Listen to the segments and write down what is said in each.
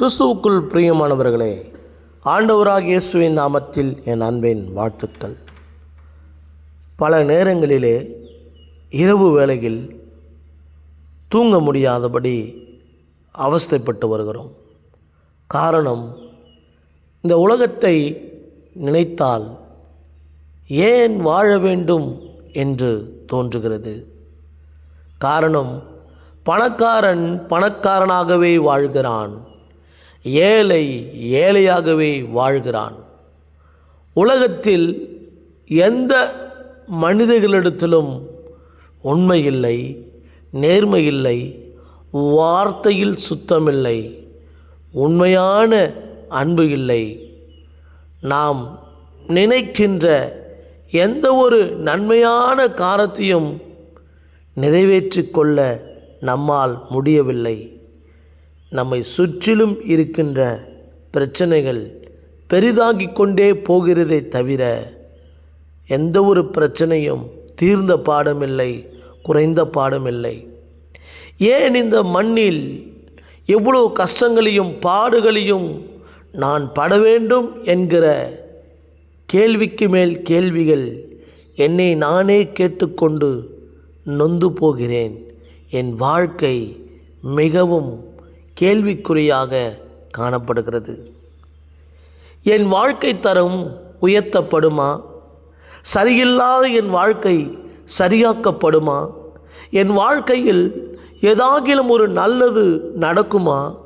கிறிஸ்துவுக்குள் பிரியமானவர்களே ஆண்டவராக இயேசுவின் நாமத்தில் என் அன்பின் வாழ்த்துக்கள். பல நேரங்களிலே இரவு வேளையில் தூங்க முடியாதபடி அவஸ்தைப்பட்டு வருகிறோம். காரணம் இந்த உலகத்தை நினைத்தால் ஏன் வாழ வேண்டும் என்று தோன்றுகிறது. காரணம் பணக்காரன் பணக்காரனாகவே வாழ்கிறான். ஏழை ஏழையாகவே வாழ்கிறான். உலகத்தில் எந்த மனிதர்களிடத்திலும் உண்மை இல்லை நேர்மை இல்லை வார்த்தையில் சுத்தமில்லை உண்மையான அன்பு இல்லை. நாம் நினைக்கின்ற எந்த ஒரு நன்மையான காரத்தையும் நிறைவேற்றிக் கொள்ள நம்மால் முடியவில்லை. நம்மை சுற்றிலும் இருக்கின்ற பிரச்சனைகள் பெரிதாகிக் கொண்டே போகிறதே தவிர எந்த ஒரு பிரச்சனையும் தீர்ந்த பாடமில்லை குறைந்த பாடமில்லை. ஏன் இந்த மண்ணில் எவ்வளோ கஷ்டங்களையும் பாடுகளையும் நான் பட வேண்டும் என்கிற கேள்விக்கு மேல் கேள்விகள் என்னை நானே கேட்டுக்கொண்டு நொந்து போகிறேன். என் வாழ்க்கை மிகவும் கேள்விக்குறியாக காணப்படுகிறது. என் வாழ்க்கை தரம் உயர்த்தப்படுமா? சரியில்லாத என் வாழ்க்கை சரியாக்கப்படுமா? என் வாழ்க்கையில் ஏதாகிலும் ஒரு நல்லது நடக்குமா?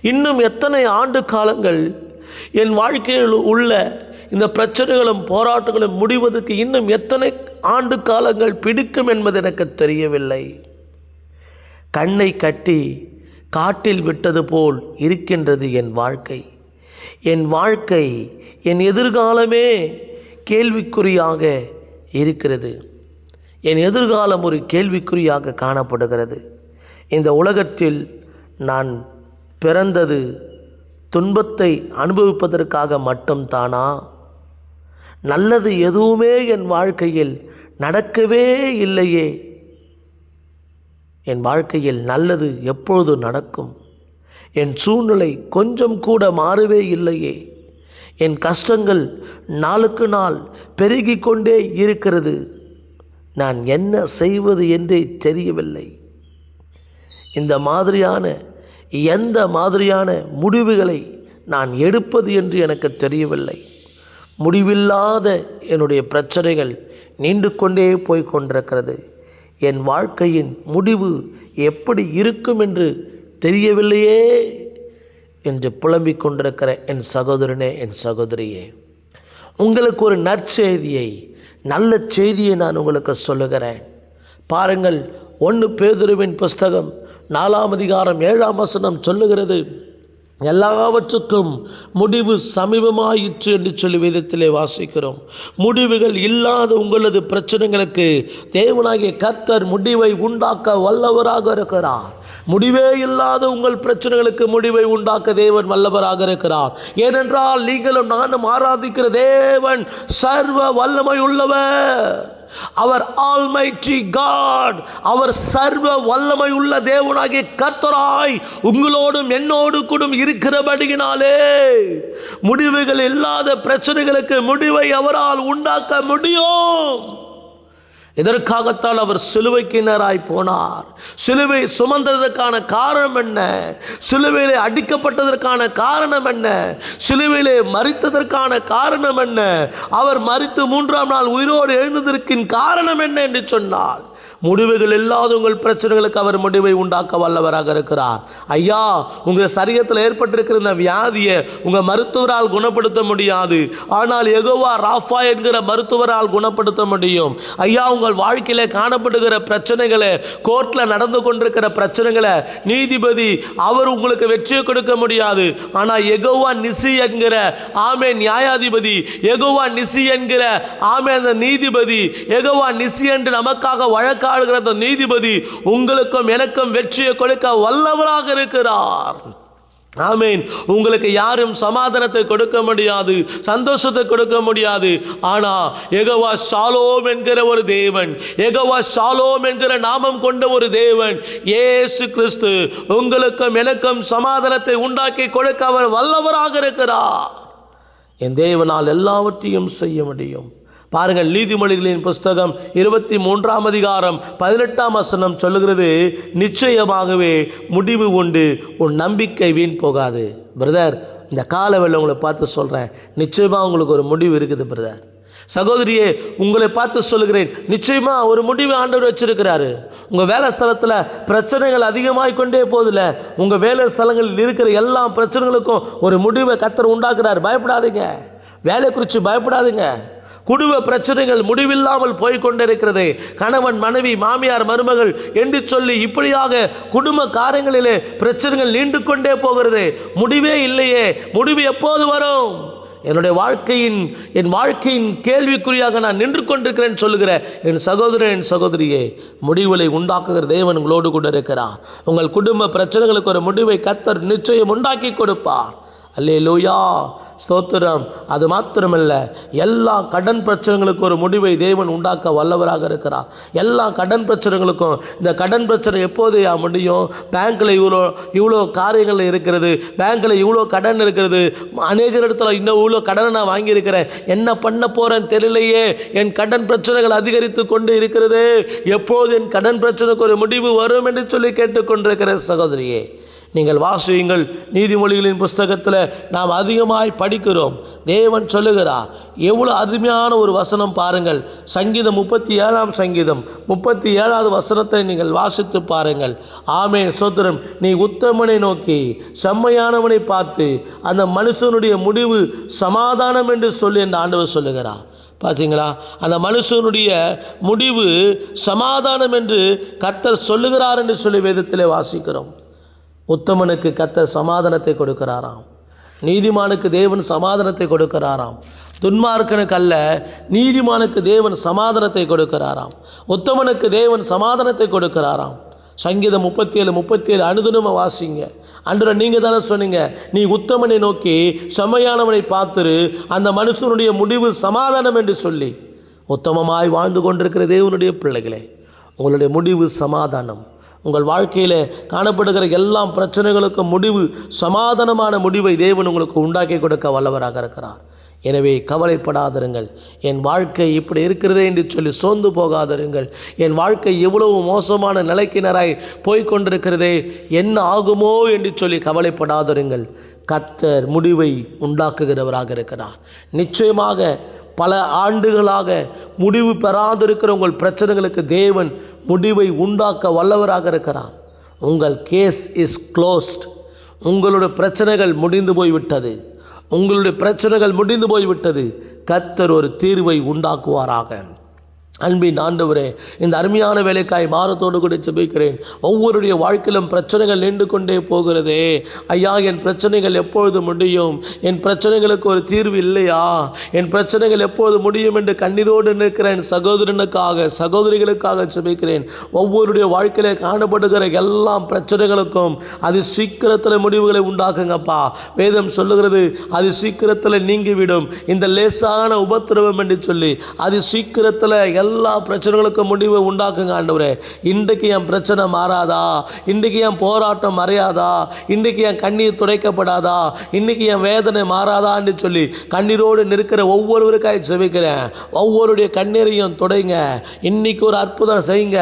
இன்னும் எத்தனை ஆண்டு காலங்கள் என் வாழ்க்கையில் உள்ள இந்த பிரச்சனைகளும் போராட்டங்களும் முடிவதற்கு இன்னும் எத்தனை ஆண்டு காலங்கள் பிடிக்கும் என்பது எனக்கு தெரியவில்லை. கண்ணை கட்டி காட்டில் விட்டது போல் இருக்கின்றது என் வாழ்க்கை. என் வாழ்க்கை என் எதிர்காலமே கேள்விக்குறியாக இருக்கிறது. என் எதிர்காலம் ஒரு கேள்விக்குறியாக காணப்படுகிறது. இந்த உலகத்தில் நான் பிறந்தது துன்பத்தை அனுபவிப்பதற்காக மட்டும்தானா? நல்லது எதுவுமே என் வாழ்க்கையில் நடக்கவே இல்லையே. என் வாழ்க்கையில் நல்லது எப்பொழுது நடக்கும்? என் சூழ்நிலை கொஞ்சம் கூட மாறவே இல்லையே. என் கஷ்டங்கள் நாளுக்கு நாள் பெருகி கொண்டே இருக்கிறது. நான் என்ன செய்வது என்றே தெரியவில்லை. இந்த மாதிரியான எந்த மாதிரியான முடிவுகளை நான் எடுப்பது என்று எனக்கு தெரியவில்லை. முடிவில்லாத என்னுடைய பிரச்சனைகள் நீண்டு கொண்டே போய் கொண்டிருக்கிறது. என் வாழ்க்கையின் முடிவு எப்படி இருக்கும் என்று தெரியவில்லையே என்று புலம்பிக் கொண்டிருக்கிற என் சகோதரனே என் சகோதரியே. உங்களுக்கு ஒரு நற்செய்தியை நல்ல செய்தியை நான் உங்களுக்கு சொல்லுகிறேன். பாருங்கள் ஒன்று பேதுருவின் புஸ்தகம் நாலாம் அதிகாரம் ஏழாம் வசனம் சொல்லுகிறது. எல்லாவற்றுக்கும் முடிவு சமீபமாயிற்று என்று சொல்லி விதத்திலே வாசிக்கிறோம். முடிவுகள் இல்லாத உங்களது பிரச்சனைகளுக்கு தேவனாகிய கர்த்தர் முடிவை உண்டாக்க வல்லவராக இருக்கிறார். முடிவே இல்லாத உங்கள் பிரச்சனைகளுக்கு முடிவை உண்டாக்க தேவன் வல்லவராக இருக்கிறார். ஏனென்றால் நீங்களும் நானும் ஆராதிக்கிற தேவன் சர்வ வல்லமை உள்ளவர் அவர் ஆல்மைட்டி காட் அவர் சர்வ வல்லமை உள்ள தேவனாகிய கர்த்தராய் உங்களோடும் என்னோடு கூடும் இருக்கிறபடியினாலே முடிவுகள் இல்லாத பிரச்சனைகளுக்கு முடிவை அவரால் உண்டாக்க முடியும். எதற்காகத்தால் அவர் சிலுவைக்கு நேராய் போனார்? சிலுவை சுமந்ததற்கான காரணம் என்ன? சிலுவையிலே அடிக்கப்பட்டதற்கான காரணம் என்ன? சிலுவையிலே மறித்ததற்கான காரணம் என்ன? அவர் மறித்து மூன்றாம் நாள் உயிரோடு எழுந்ததற்கின் காரணம் என்ன என்று சொன்னார் முடிவுகள் இல்லாத உங்கள் பிரச்சனைகளுக்கு அவர் முடிவை உண்டாக்க வல்லவராக இருக்கிறார். ஐயா உங்கள் சரீரத்தில் ஏற்பட்டிருக்கிற இந்த வியாதியை உங்கள் மருத்துவரால் குணப்படுத்த முடியாது. ஆனால் எகோவா ராஃபா என்கிற மருத்துவரால் குணப்படுத்த முடியும். ஐயா உங்கள் வாழ்க்கையில் காணப்படுகிற பிரச்சனைகளை கோர்ட்டில் நடந்து கொண்டிருக்கிற பிரச்சனைகளை நீதிபதி அவர் உங்களுக்கு வெற்றியை கொடுக்க முடியாது. ஆனால் எகோவா நிசி என்கிற ஆமே நியாயாதிபதி எகோவா நிசி என்கிற ஆமே அந்த நீதிபதி எகோவா நிசி என்று நமக்காக வழக்க வழக்காடுகிற அந்த நீதிபதி உங்களுக்கும் எனக்கும் வெற்றியை கொடுக்க வல்லவராக இருக்கிறார். ஆமேன். உங்களுக்கு யாரும் சமாதானத்தை கொடுக்க முடியாது சந்தோஷத்தை கொடுக்க முடியாது. ஆனா எகவா சாலோம் என்கிற ஒரு தேவன் எகவா சாலோம் என்கிற நாமம் கொண்ட ஒரு தேவன் ஏசு கிறிஸ்து உங்களுக்கும் எனக்கும் சமாதானத்தை உண்டாக்கி கொடுக்க அவர் வல்லவராக இருக்கிறார். என் தேவனால் எல்லாவற்றையும் செய்ய முடியும். பாருங்கள் நீதிமொழிகளின் புஸ்தகம் இருபத்தி மூன்றாம் அதிகாரம் பதினெட்டாம் வசனம் சொல்லுகிறது நிச்சயமாகவே முடிவு உண்டு உன் நம்பிக்கை வீண் போகாது. பிரதர் இந்த காலவெளியில் உங்களை பார்த்து சொல்கிறேன் நிச்சயமாக உங்களுக்கு ஒரு முடிவு இருக்குது பிரதர் சகோதரியே உங்களை பார்த்து சொல்லுகிறேன். நிச்சயமாக ஒரு முடிவு ஆண்டவர் வச்சிருக்கிறாரு. உங்கள் வேலை ஸ்தலத்தில் பிரச்சனைகள் அதிகமாய் கொண்டே போதில்ல உங்கள் வேலை ஸ்தலங்களில் இருக்கிற எல்லா பிரச்சனைகளுக்கும் ஒரு முடிவை கத்தர் உண்டாக்குறாரு. பயப்படாதீங்க. வேலை குறித்து பயப்படாதீங்க. குடும்ப பிரச்சனைகள் முடிவில்லாமல் போய்கொண்டிருக்கிறது கணவன் மனைவி மாமியார் மருமகள் என்று சொல்லி இப்படியாக குடும்ப காரியங்களிலே பிரச்சனைகள் நீண்டு கொண்டே போகிறது. முடிவே இல்லையே. முடிவு எப்போது வரும்? என்னுடைய வாழ்க்கையின் என் வாழ்க்கையின் கேள்விக்குறியாக நான் நின்று கொண்டிருக்கிறேன் சொல்லுகிற என் சகோதரன் என் சகோதரியே முடிவுகளை உண்டாக்குகிற தேவன் உங்களோடு கூட இருக்கிறார். உங்கள் குடும்ப பிரச்சனைகளுக்கு ஒரு முடிவை கத்தர் நிச்சயம் உண்டாக்கி கொடுப்பார். அல்லே லூயா ஸ்தோத்திரம். அது மாத்திரமல்ல எல்லா கடன் பிரச்சனைகளுக்கும் ஒரு முடிவை தேவன் உண்டாக்க வல்லவராக இருக்கிறார். எல்லா கடன் பிரச்சனைகளுக்கும் இந்த கடன் பிரச்சனை எப்போது முடியும்? பேங்க்கில் இவ்வளோ இவ்வளோ காரியங்கள் இருக்கிறது பேங்க்கில் இவ்வளோ கடன் இருக்கிறது அநேக இடத்துல இன்னும் இவ்வளோ கடனை நான் வாங்கியிருக்கிறேன். என்ன பண்ண போகிறேன் தெரியலையே. என் கடன் பிரச்சனைகள் அதிகரித்து கொண்டு இருக்கிறது. எப்போது என் கடன் பிரச்சனைக்கு ஒரு முடிவு வரும் என்று சொல்லி கேட்டுக்கொண்டிருக்கிற சகோதரியே. நீங்கள் வாசியுங்கள். நீதிமொழிகளின் புஸ்தகத்தில் நாம் அதிகமாய் படிக்கிறோம். தேவன் சொல்லுகிறார் எவ்வளோ அருமையான ஒரு வசனம் பாருங்கள். சங்கீதம் முப்பத்தி ஏழாம் சங்கீதம். முப்பத்தி ஏழாவது வசனத்தை நீங்கள் வாசித்து பாருங்கள். ஆமே சோத்திரம் நீ உத்தமனை நோக்கி செம்மையானவனை பார்த்து அந்த மனுஷனுடைய முடிவு சமாதானம் என்று சொல்லி என்று ஆண்டவர் சொல்லுகிறார். பார்த்தீங்களா அந்த மனுஷனுடைய முடிவு சமாதானம் என்று கத்தர் சொல்லுகிறார் என்று சொல்லி வேதத்திலே வாசிக்கிறோம். உத்தமனுக்கு கத்த சமாதானத்தை கொடுக்கிறாராம். நீதிமானுக்கு தேவன் சமாதானத்தை கொடுக்கிறாராம். துன்மார்க்கனுக்கு அல்ல நீதிமானுக்கு தேவன் சமாதானத்தை கொடுக்கிறாராம். உத்தமனுக்கு தேவன் சமாதானத்தை கொடுக்கிறாராம். சங்கீதம் முப்பத்தி ஏழு முப்பத்தி ஏழு அனுதினமாக வாசிங்க. அன்று நீங்கள் தானே சொன்னீங்க நீ உத்தமனை நோக்கி செம்மையானவனை பார்த்துரு அந்த மனுஷனுடைய முடிவு சமாதானம் என்று சொல்லி. உத்தமமாய் வாழ்ந்து கொண்டிருக்கிற தேவனுடைய பிள்ளைகளே உங்களுடைய முடிவு சமாதானம். உங்கள் வாழ்க்கையில் காணப்படுகிற எல்லா பிரச்சனைகளுக்கும் முடிவு சமாதானமான முடிவை தேவன் உங்களுக்கு உண்டாக்கி கொடுக்க வல்லவராக இருக்கிறார். எனவே கவலைப்படாதிருங்கள். என் வாழ்க்கை இப்படி இருக்கிறதே என்று சொல்லி சோர்ந்து போகாதிருங்கள். என் வாழ்க்கை எவ்வளவு மோசமான நிலைக்கினராய் போய்கொண்டிருக்கிறதே என்ன ஆகுமோ என்று சொல்லி கவலைப்படாதிருங்கள். கத்தர் முடிவை உண்டாக்குகிறவராக இருக்கிறார். நிச்சயமாக பல ஆண்டுகளாக முடிவு பெறாதிருக்கிற உங்கள் பிரச்சனைகளுக்கு தேவன் முடிவை உண்டாக்க வல்லவராக இருக்கிறார். உங்கள் கேஸ் இஸ் க்ளோஸ்ட் உங்களுடைய பிரச்சனைகள் முடிந்து போய்விட்டது. உங்களுடைய பிரச்சனைகள் முடிந்து போய்விட்டது. கர்த்தர் ஒரு தீர்வை உண்டாக்குவாராக. அன்பின் ஆண்டவரே இந்த அருமையான வேலைக்காய் பாரத்தோடு கூட ஜெபிக்கிறேன். ஒவ்வொருடைய வாழ்க்கையிலும் பிரச்சனைகள் நின்று கொண்டே போகிறதே. ஐயா என் பிரச்சனைகள் எப்பொழுது முடியும்? என் பிரச்சனைகளுக்கு ஒரு தீர்வு இல்லையா? என் பிரச்சனைகள் எப்போது முடியும் என்று கண்ணீரோடு நிற்கிறேன். சகோதரனுக்காக சகோதரிகளுக்காக ஜெபிக்கிறேன். ஒவ்வொருடைய வாழ்க்கையில காணப்படுகிற எல்லா பிரச்சனைகளுக்கும் அது சீக்கிரத்தில் முடிவுகளை உண்டாக்குங்கப்பா. வேதம் சொல்லுகிறது அது சீக்கிரத்தில் நீங்கிவிடும். இந்த லேசான உபத்திரவம் என்று சொல்லி அது சீக்கிரத்தில் எல்லா எல்லா பிரச்சனைகளுக்கும் முடிவை உண்டாக்குங்க ஆண்டவரே. இன்றைக்கு என் பிரச்சனை மாறாதா? இன்றைக்கு என் போராட்டம் மறையாதா? இன்றைக்கு என் கண்ணீர் துடைக்கப்படாதா? இன்றைக்கு என் வேதனை மாறாதான்னு சொல்லி கண்ணீரோடு நிற்கிற ஒவ்வொருவருக்காய் செவிக்கிறேன் ஒவ்வொருடைய கண்ணீரையும் துடைங்க. இன்னைக்கு ஒரு அற்புதம் செய்யுங்க.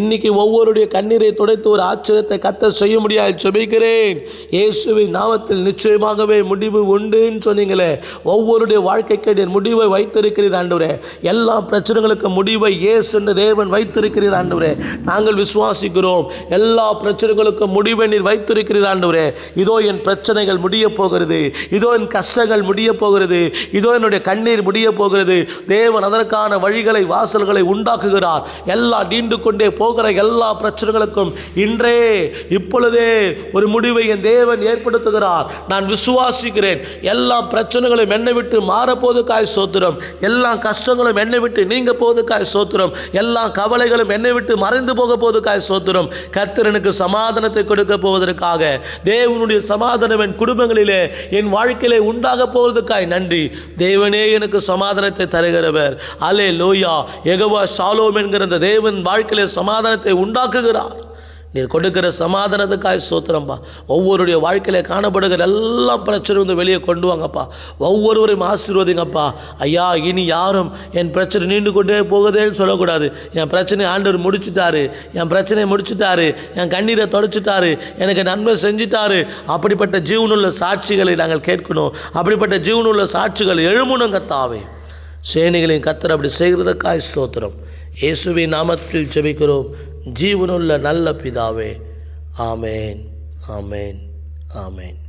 இன்னைக்கு ஒவ்வொருடைய கண்ணீரை துடைத்து ஒரு ஆச்சரியத்தை கத்த செய்ய முடியாது செபிக்கிறேன். இயேசுவின் நாமத்தில் நிச்சயமாகவே முடிவு உண்டுன்னு சொன்னீங்களே. ஒவ்வொருடைய வாழ்க்கைக்கு முடிவை வைத்திருக்கிறீர் ஆண்டவரே. எல்லா பிரச்சனைகளுக்கும் முடிவை ஏசு என்று தேவன் வைத்திருக்கிறீர் ஆண்டவரே. நாங்கள் விசுவாசிக்கிறோம். எல்லா பிரச்சனைகளுக்கும் முடிவை நீர் வைத்திருக்கிறீர் ஆண்டவரே. இதோ என் பிரச்சனைகள் முடிய போகிறது. இதோ என் கஷ்டங்கள் முடிய போகிறது. இதோ என்னுடைய கண்ணீர் முடிய போகிறது. தேவன் அதற்கான வழிகளை வாசல்களை உண்டாக்குகிறார். எல்லா நீண்டு கொண்டே போகிற எல்லா பிரச்சனைகளுக்கும் இன்றே இப்பொழுதே ஒரு முடிவை என் தேவன் ஏற்படுத்துகிறார். நான் விசுவாசிக்கிறேன். எல்லா பிரச்சனைகளும் என்னை விட்டு மாறப்போது காய் சோத்திரம் எல்லா கஷ்டங்களும் என்னை விட்டு நீங்க போது போவதற்காய் சோத்திரம். எல்லா கவலைகளும் என்னை விட்டு மறைந்து போக போவதற்காய் சோத்திரம். கர்த்தரனுக்கு சமாதானத்தை கொடுக்க போவதற்காக தேவனுடைய சமாதானம் என் குடும்பங்களிலே என் வாழ்க்கையிலே உண்டாக போவதற்காய் நன்றி. தேவனே எனக்கு சமாதானத்தை தருகிறவர். அலே லோயா எகவா ஷாலோம் என்கிற அந்த தேவன் வாழ்க்கையிலே சமாதானத்தை உண்டாக்குகிறார். நீர் கொடுக்கிற சமாதானத்துக்காய் சோத்திரம்பா ஒவ்வொருடைய வாழ்க்கையில் காணப்படுகிற எல்லா பிரச்சனையும் வந்து வெளியே கொண்டு வாங்கப்பா. ஒவ்வொருவரையும் ஆசீர்வதிங்கப்பா. ஐயா இனி யாரும் என் பிரச்சனை நீண்டு கொண்டே போகுதேன்னு சொல்லக்கூடாது. என் பிரச்சனை ஆண்டவர் முடிச்சிட்டாரு. என் பிரச்சனையை முடிச்சுட்டாரு. என் கண்ணீரை தொடச்சிட்டாரு. எனக்கு நன்மை செஞ்சிட்டாரு. அப்படிப்பட்ட ஜீவனுள்ள சாட்சிகளை நாங்கள் கேட்கணும். அப்படிப்பட்ட ஜீவனுள்ள சாட்சிகள் எழுமணும் கத்தாவே. சேனைகளின் கத்தர் அப்படி செய்கிறதுக்காய் ஸ்தோத்திரம். இயேசுவின் நாமத்தில் ஜெபிக்கிறோம். ஜீவனுள்ள நல்ல பிதாவே. ஆமேன். ஆமேன். ஆமேன்.